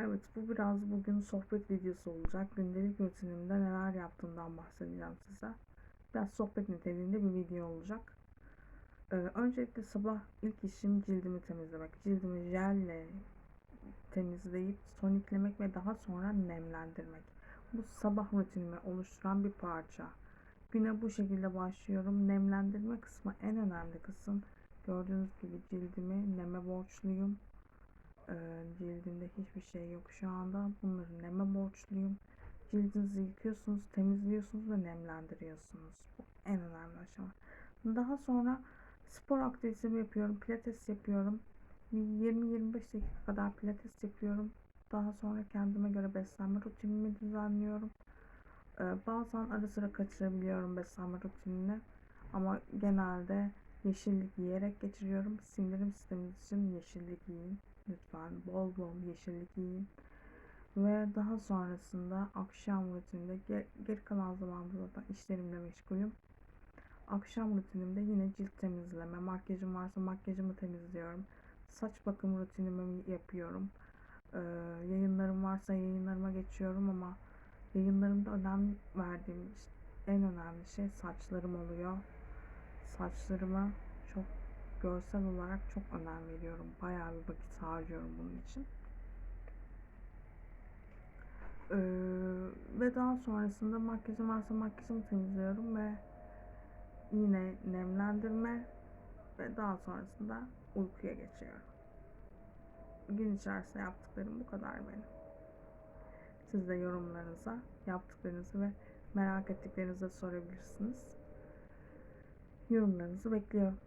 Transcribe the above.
Evet, bu biraz bugün sohbet videosu olacak. Gündelik rutinimde neler yaptığımdan bahsedeceğim size. Biraz sohbet niteliğinde bir video olacak. Ee, öncelikle sabah ilk işim cildimi temizlemek. Cildimi jelle temizleyip toniklemek ve daha sonra nemlendirmek. Bu sabah rutinimi oluşturan bir parça. Güne bu şekilde başlıyorum. Nemlendirme kısmı en önemli kısım. Gördüğünüz gibi cildimi neme borçluyum. Ee, cildimde hiçbir şey yok şu anda. Bunları neme borçluyum. Cildinizi yıkıyorsunuz, temizliyorsunuz ve nemlendiriyorsunuz. Bu en önemli aşama. Daha sonra spor aktivitemi yapıyorum. Pilates yapıyorum. Bir 20-25 dakika kadar pilates yapıyorum. Daha sonra kendime göre beslenme rutinimi düzenliyorum. Ee, bazen ara sıra kaçırabiliyorum beslenme rutinini. Ama genelde yeşillik yiyerek geçiriyorum. Sindirim sisteminiz için yeşillik yiyin. Lütfen bol bol yeşillik yiyin. Ve daha sonrasında akşam rutininde ge- geri kalan zamanda zaten işlerimle meşgulüm. Akşam rutinimde yine cilt temizleme, makyajım varsa makyajımı temizliyorum. Saç bakım rutinimi yapıyorum. Ee, yayınlarım varsa yayınlarıma geçiyorum ama yayınlarımda önem verdiğim en önemli şey saçlarım oluyor. Saçlarıma çok görsel olarak çok önem veriyorum. Bayağı bir vakit harcıyorum bunun için. Ee, ve daha sonrasında makyajım varsa makyajımı temizliyorum ve yine nemlendirme ve daha sonrasında uykuya geçiyorum. Gün içerisinde yaptıklarım bu kadar benim. Siz de yorumlarınıza yaptıklarınızı ve merak ettiklerinizi sorabilirsiniz. Yorumlarınızı bekliyorum.